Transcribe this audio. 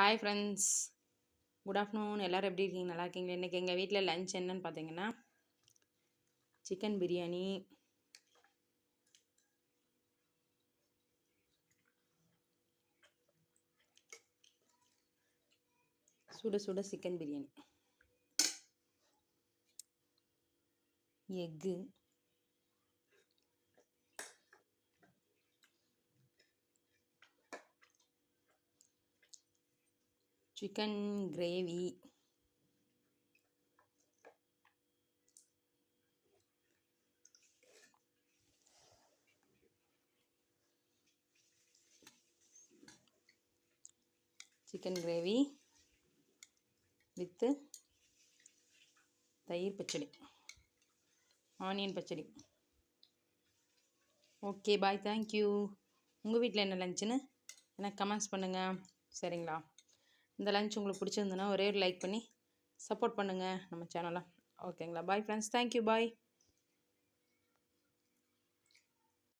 Hi friends good afternoon எல்லோரும் எப்படி இருக்கீங்க? நல்லா இருக்கீங்களா? இன்றைக்கி எங்கள் வீட்டில் லஞ்ச் என்னன்னு பார்த்தீங்கன்னா சிக்கன் பிரியாணி சுட சுட சிக்கன் பிரியாணி எக்கு சிக்கன் கிரேவி சிக்கன் கிரேவி வித்து தயிர் பச்சடி. ஆனியன் பச்சடி. ஓகே பாய் தேங்க்யூ உங்கள் வீட்டில் என்ன லஞ்சுன்னு எனக்கு கமெண்ட்ஸ் பண்ணுங்கள் சரிங்களா? இந்த லஞ்ச் உங்களுக்கு பிடிச்சிருந்ததுன்னா ஒரே ஒரு லைக் பண்ணி சப்போர்ட் பண்ணுங்கள் நம்ம சேனலை ஓகேங்களா பாய் ஃப்ரெண்ட்ஸ் தேங்க்யூ பாய்